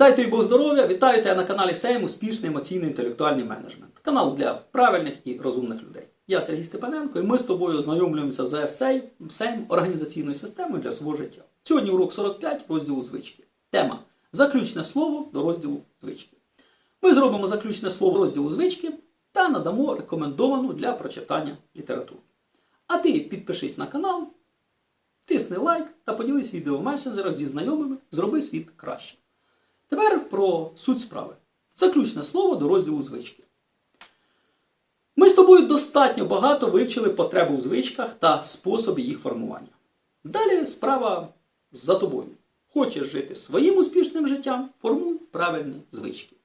Дайте Бог здоров'я! Вітаю тебе на каналі Сейм Успішний емоційно-інтелектуальний менеджмент. Канал для правильних і розумних людей. Я Сергій Степаненко, і ми з тобою ознайомлюємося з Сейм, Сейм організаційною системою для свого життя. Сьогодні урок 45 розділу звички. Тема Заключне слово до розділу звички. Ми зробимо заключне слово розділу звички та надамо рекомендовану для прочитання літературу. А ти підпишись на канал, тисни лайк та поділись відео в месенджерах зі знайомими, зроби світ краще. Тепер про суть справи. Заключне слово до розділу звички. Ми з тобою достатньо багато вивчили потребу в звичках та способи їх формування. Далі справа за тобою. Хочеш жити своїм успішним життям, формуй правильні звички.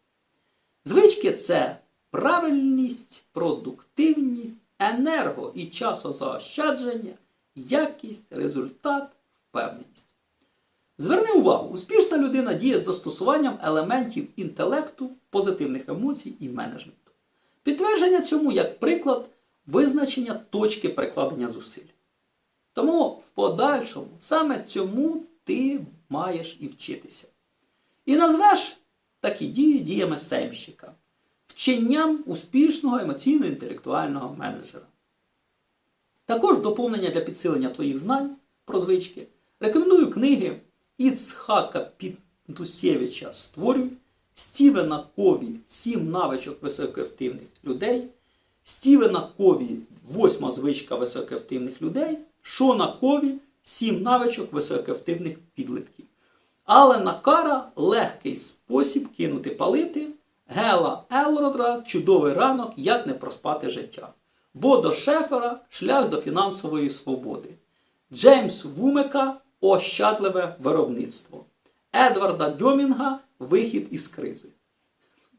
Звички це правильність, продуктивність, енерго і часозаощадження, якість, результат, впевненість. Зверни увагу, успішна людина діє з застосуванням елементів інтелекту, позитивних емоцій і менеджменту. Підтвердження цьому як приклад визначення точки прикладення зусиль. Тому в подальшому саме цьому ти маєш і вчитися. І назвеш такі дії діями семщика, вченням успішного емоційно-інтелектуального менеджера. Також доповнення для підсилення твоїх знань про звички рекомендую книги Іцхака Пінтусєвича Створюй, Стівена Кові Сім навичок високоефективних людей, Стівена Кові Восьма звичка високоефективних людей, Шона Кові Сім навичок високоефективних підлитків. Алена Кара Легкий спосіб кинути палити. Гела Елродра Чудовий ранок, як не проспати життя. Бодо Шефера Шлях до фінансової свободи. Джеймс Вумека Ощадливе виробництво. Едварда Дьомінга Вихід із кризи.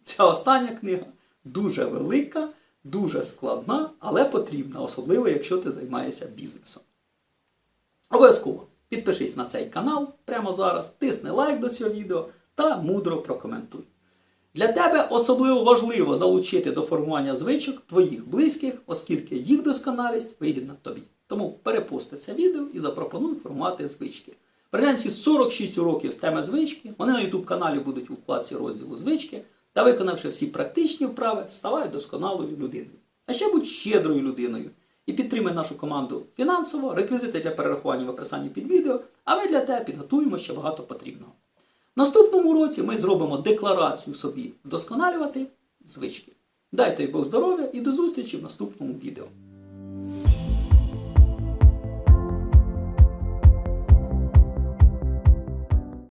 Ця остання книга дуже велика, дуже складна, але потрібна, особливо якщо ти займаєшся бізнесом. Обов'язково підпишись на цей канал прямо зараз, тисни лайк до цього відео та мудро прокоментуй. Для тебе особливо важливо залучити до формування звичок твоїх близьких, оскільки їх досконалість вигідна тобі. Тому перепости це відео і запропонуй формувати звички. Перегляньте 46 уроків з теми звички. Вони на YouTube каналі будуть у вкладці розділу звички. Та виконавши всі практичні вправи, ставай досконалою людиною. А ще будь щедрою людиною. І підтримай нашу команду фінансово, реквізити для перерахування в описанні під відео, а ми для тебе підготуємо ще багато потрібного. Наступному році ми зробимо декларацію собі вдосконалювати звички. Дайте Бог здоров'я і до зустрічі в наступному відео.